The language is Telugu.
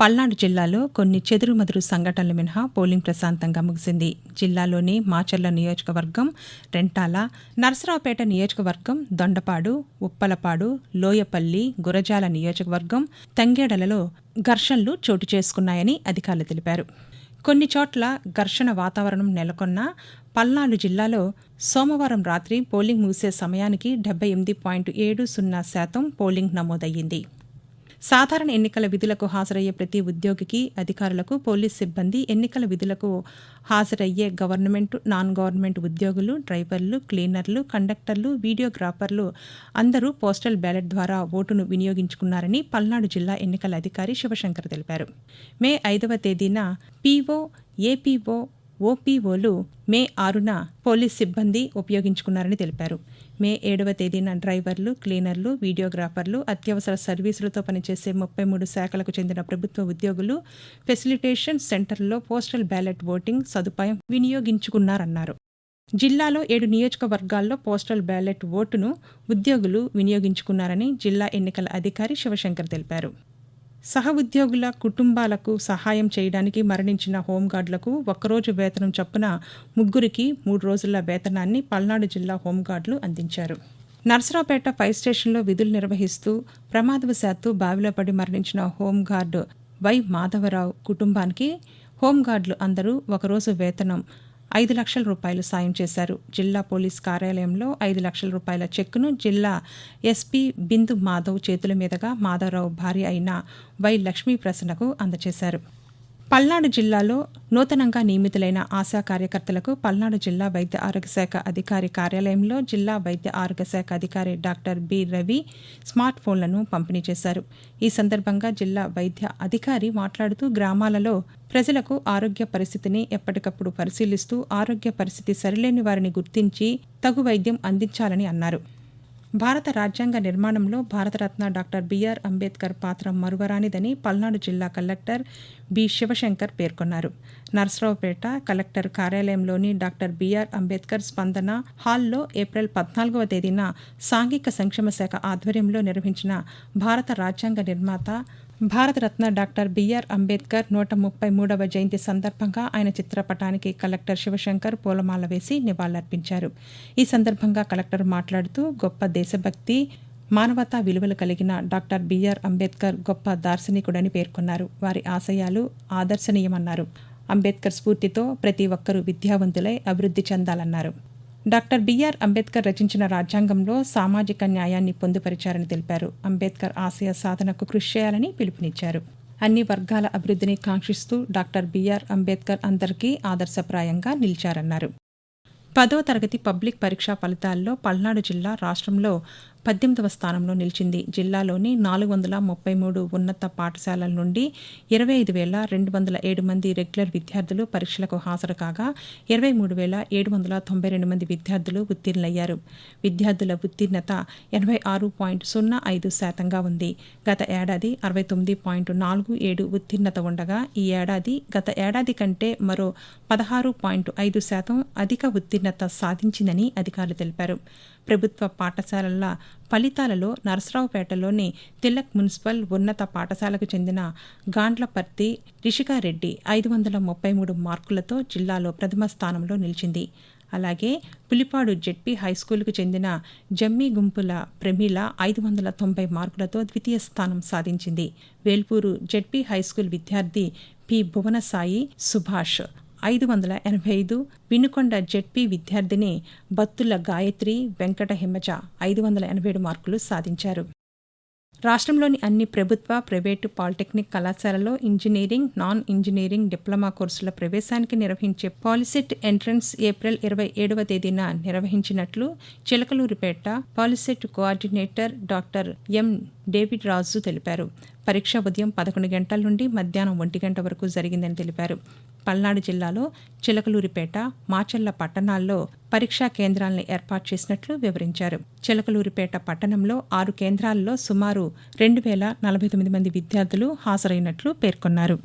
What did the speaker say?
పల్నాడు జిల్లాలో కొన్ని చెదురుమదురు సంఘటనలు మినహా పోలింగ్ ప్రశాంతంగా ముగిసింది. జిల్లాలోని మాచర్ల నియోజకవర్గం రెంటాల నరసరావుపేట నియోజకవర్గం దొండపాడు ఉప్పలపాడు లోయపల్లి గురజాల నియోజకవర్గం తంగేడలలో ఘర్షణలు చోటు చేసుకున్నాయని అధికారులు తెలిపారు. కొన్ని చోట్ల ఘర్షణ వాతావరణం నెలకొన్న పల్నాడు జిల్లాలో సోమవారం రాత్రి పోలింగ్ ముగిసే సమయానికి డెబ్బై ఎనిమిది పాయింట్ ఏడు సున్నా శాతం పోలింగ్ నమోదయ్యింది. సాధారణ ఎన్నికల విధులకు హాజరయ్యే ప్రతి ఉద్యోగికి అధికారులకు పోలీస్ సిబ్బంది ఎన్నికల విధులకు హాజరయ్యే గవర్నమెంట్ నాన్ గవర్నమెంట్ ఉద్యోగులు డ్రైవర్లు క్లీనర్లు కండక్టర్లు వీడియోగ్రాఫర్లు అందరూ పోస్టల్ బ్యాలెట్ ద్వారా ఓటును వినియోగించుకున్నారని పల్నాడు జిల్లా ఎన్నికల అధికారి శివశంకర్ తెలిపారు. మే ఐదవ తేదీన పీఓ ఏపీఓ ఓపీఓలు మే ఆరున పోలీస్ సిబ్బంది ఉపయోగించుకున్నారని తెలిపారు. మే ఏడవ తేదీన డ్రైవర్లు క్లీనర్లు వీడియోగ్రాఫర్లు అత్యవసర సర్వీసులతో పనిచేసే ముప్పై మూడు శాఖలకు చెందిన ప్రభుత్వ ఉద్యోగులు ఫెసిలిటేషన్ సెంటర్లో పోస్టల్ బ్యాలెట్ ఓటింగ్ సదుపాయం వినియోగించుకున్నారన్నారు. జిల్లాలో ఏడు నియోజకవర్గాల్లో పోస్టల్ బ్యాలెట్ ఓటును ఉద్యోగులు వినియోగించుకున్నారని జిల్లా ఎన్నికల అధికారి శివశంకర్ తెలిపారు. సహ ఉద్యోగుల కుటుంబాలకు సహాయం చేయడానికి మరణించిన హోంగార్డులకు ఒక్కరోజు వేతనం చొప్పున ముగ్గురికి మూడు రోజుల వేతనాన్ని పల్నాడు జిల్లా హోంగార్డులు అందించారు. నర్సరావుపేట ఫైర్ స్టేషన్లో విధులు నిర్వహిస్తూ ప్రమాదవశాత్తు బావిలో పడి మరణించిన హోంగార్డు వై మాధవరావు కుటుంబానికి హోంగార్డులు అందరూ ఒకరోజు వేతనం ఐదు లక్షల రూపాయలు సాయం చేశారు. జిల్లా పోలీస్ కార్యాలయంలో ఐదు లక్షల రూపాయల చెక్కును జిల్లా ఎస్పీ బిందు మాధవ్ చేతుల మీదుగా మాధవరావు భార్య అయిన వై లక్ష్మీ ప్రసన్నకు అందజేశారు. పల్నాడు జిల్లాలో నూతనంగా నియమితులైన ఆశా కార్యకర్తలకు పల్నాడు జిల్లా వైద్య ఆరోగ్య శాఖ అధికారి కార్యాలయంలో జిల్లా వైద్య ఆరోగ్య శాఖ అధికారి డాక్టర్ బి రవి స్మార్ట్ ఫోన్లను పంపిణీ చేశారు. ఈ సందర్భంగా జిల్లా వైద్య అధికారి మాట్లాడుతూ గ్రామాలలో ప్రజలకు ఆరోగ్య పరిస్థితిని ఎప్పటికప్పుడు పరిశీలిస్తూ ఆరోగ్య పరిస్థితి సరిలేని వారిని గుర్తించి తగు వైద్యం అందించాలని అన్నారు. భారత రాజ్యాంగ నిర్మాణంలో భారతరత్న డాక్టర్ బిఆర్ అంబేద్కర్ పాత్ర మరువరానిదని పల్నాడు జిల్లా కలెక్టర్ బి శివశంకర్ పేర్కొన్నారు. Narasaraopet collector కార్యాలయంలోని doctor B R Ambedkar Spandana హాల్లో ఏప్రిల్ పద్నాలుగవ తేదీన సాంఘిక సంక్షేమ శాఖ ఆధ్వర్యంలో నిర్వహించిన భారత రాజ్యాంగ నిర్మాత భారతరత్న డాక్టర్ బిఆర్ అంబేద్కర్ నూట ముప్పై మూడవ జయంతి సందర్భంగా ఆయన చిత్రపటానికి కలెక్టర్ శివశంకర్ పూలమాల వేసి నివాళులర్పించారు. ఈ సందర్భంగా కలెక్టర్ మాట్లాడుతూ గొప్ప దేశభక్తి మానవతా విలువలు కలిగిన డాక్టర్ బిఆర్ అంబేద్కర్ గొప్ప దార్శనికుడని పేర్కొన్నారు. వారి ఆశయాలు ఆదర్శనీయమన్నారు. అంబేద్కర్ స్ఫూర్తితో ప్రతి ఒక్కరూ విద్యావంతులై అభివృద్ధి చెందాలన్నారు. డాక్టర్ బిఆర్ అంబేద్కర్ రచించిన రాజ్యాంగంలో సామాజిక న్యాయాన్ని పొందుపరిచారని తెలిపారు. అంబేద్కర్ ఆశయ సాధనకు కృషి చేయాలని పిలుపునిచ్చారు. అన్ని వర్గాల అభివృద్ధిని కాంక్షిస్తూ డాక్టర్ బిఆర్ అంబేద్కర్ అందరికీ ఆదర్శప్రాయంగా నిలిచారన్నారు. పదో తరగతి పబ్లిక్ పరీక్షా ఫలితాల్లో పల్నాడు జిల్లా రాష్ట్రంలో పద్దెనిమిదవ స్థానంలో నిలిచింది. జిల్లాలోని నాలుగు వందల ముప్పై మూడు ఉన్నత పాఠశాలల నుండి ఇరవై ఐదు వేల రెండు వందల ఏడు మంది రెగ్యులర్ విద్యార్థులు పరీక్షలకు హాజరు కాగా ఇరవై మూడు వేల ఏడు వందల తొంభై రెండు మంది విద్యార్థులు ఉత్తీర్ణులయ్యారు. విద్యార్థుల ఉత్తీర్ణత ఎనభై ఆరు పాయింట్ సున్నా ఐదు శాతంగా ఉంది. గత ఏడాది అరవై తొమ్మిది పాయింట్ నాలుగు ఏడు ఉత్తీర్ణత ఉండగా ఈ ఏడాది గత ఏడాది కంటే మరో పదహారు పాయింట్ ఐదు శాతం అధిక ఉత్తీర్ణత సాధించిందని అధికారులు తెలిపారు. ప్రభుత్వ పాఠశాలల ఫలితాలలో నరసరావుపేటలోని తిలక్ మున్సిపల్ ఉన్నత పాఠశాలకు చెందిన గాండ్లపర్తి రిషికారెడ్డి ఐదు వందల ముప్పై మూడు మార్కులతో జిల్లాలో ప్రథమ స్థానంలో నిలిచింది. అలాగే పులిపాడు జెడ్పీ హైస్కూల్కు చెందిన జమ్మి గుంపుల ప్రమీల ఐదు వందల తొంభై మార్కులతో ద్వితీయ స్థానం సాధించింది. వేల్పూరు జెడ్పీ హైస్కూల్ విద్యార్థి పి భువనసాయి సుభాష్ ఐదు వందల ఎనభై ఐదు వినుకొండ జెడ్పీ విద్యార్థిని బత్తుల గాయత్రి వెంకట హిమజ ఐదు వందల ఎనభై ఏడు మార్కులు సాధించారు. రాష్ట్రంలోని అన్ని ప్రభుత్వ ప్రైవేటు పాలిటెక్నిక్ కళాశాలలో ఇంజనీరింగ్ నాన్ ఇంజనీరింగ్ డిప్లొమా కోర్సుల ప్రవేశానికి నిర్వహించే పాలిసెట్ ఎంట్రన్స్ ఏప్రిల్ ఇరవై ఏడవ తేదీన నిర్వహించినట్లు Chilakaluripet Polycet coordinator doctor M David Raju తెలిపారు. పరీక్ష ఉదయం పదకొండు గంటల నుండి మధ్యాహ్నం ఒంటి గంట వరకు జరిగిందని తెలిపారు. పల్నాడు జిల్లాలో చిలకలూరిపేట మాచర్ల పట్టణాల్లో పరీక్షా కేంద్రాలను ఏర్పాటు చేసినట్లు వివరించారు. చిలకలూరిపేట పట్టణంలో ఆరు కేంద్రాల్లో సుమారు రెండు వేల నలభై తొమ్మిది మంది విద్యార్థులు హాజరైనట్లు పేర్కొన్నారు.